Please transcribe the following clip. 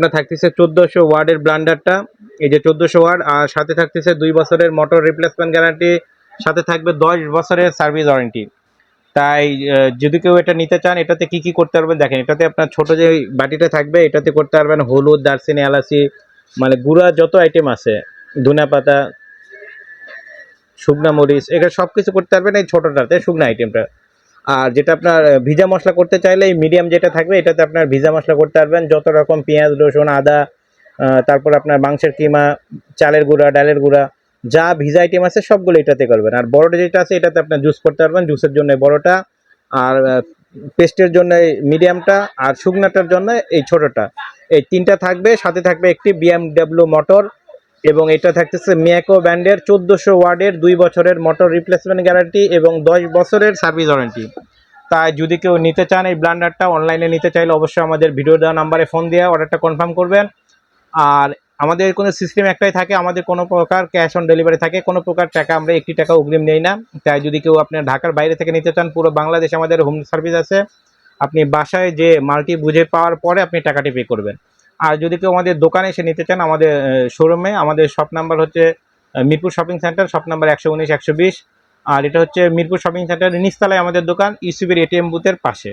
আপনার থাকতেছে চোদ্দোশো ওয়ার্ডের ব্লান্ডারটা। এই যে চোদ্দোশো ওয়ার্ড, আর সাথে থাকতেছে দুই বছরের মোটর রিপ্লেসমেন্ট গ্যারান্টি, সাথে থাকবে দশ বছরের সার্ভিস ওয়ারেন্টি। তাই যদি কেউ এটা নিতে চান, এটাতে কি কি করতে পারবেন? দেখেন, এটাতে আপনার ছোট যে বাটিটা থাকবে, এটাতে করতে পারবেন হলুদ, দারচিনি, এলাচি মানে গুঁড়া যত আইটেম আছে ধনে পাতা, শুকনা মরিচ, এগুলো সব কিছু করতে পারবেন এই ছোটোটাতে, শুকনা আইটেমটা আর যেটা আপনার ভিজা মশলা করতে চাইলে এই মিডিয়াম যেটা থাকবে, এটাতে আপনার ভিজা মশলা করতে পারবেন। যত রকম পেঁয়াজ, রসুন, আদা তারপর আপনার মাংসের কিমা, চালের গুঁড়া, ডালের গুঁড়া, যা ভিজা আইটেম আছে সবগুলো এটাতে করবেন। আর বড়টা যেটা আছে, এটাতে আপনার জুস করতে পারবেন জুসের জন্য বড়টা। আর পেস্টের জন্য মিডিয়ামটা আর শুকনাটার জন্য এই ছোটোটা। এই তিনটা থাকবে, সাথে থাকবে একটি বিএমডাব্লিউ মোটর এবং এটা থাকতেছে মিয়াকো ব্র্যান্ডের চোদ্দোশো ওয়ার্ডের দুই বছরের মোটর রিপ্লেসমেন্ট গ্যারান্টি এবং দশ বছরের সার্ভিস ওয়ারেন্টি তাই যদি কেউ নিতে চান এই ব্লান্ডারটা অনলাইনে নিতে চাইলে অবশ্যই আমাদের ভিডিও দেওয়া নাম্বারে ফোন দিয়ে অর্ডারটা কনফার্ম করবেন। আর আমাদের কোনো সিস্টেম একটাই থাকে, আমাদের কোনো প্রকার ক্যাশ অন ডেলিভারি থাকে, কোনো প্রকার টাকা আমরা একটি টাকা অগ্রিম নেই না। তাই যদি কেউ আপনার ঢাকার বাইরে থেকে নিতে চান, পুরো বাংলাদেশে আমাদের হোম সার্ভিস আছে। আপনি বাসায় যে মালটি বুঝে পাওয়ার পরে আপনি টাকাটি পে করবেন। আর যদি কেউ আমাদের দোকানে এসে নিতে চান আমাদের শোরুমে আমাদের শপ নাম্বার হচ্ছে Mirpur shopping centre shop number একশো উনিশ, একশো বিশ। আর এটা হচ্ছে মিরপুর শপিং সেন্টার নিচতলায় আমাদের দোকান ইসিবির এটিএম বুথের পাশে।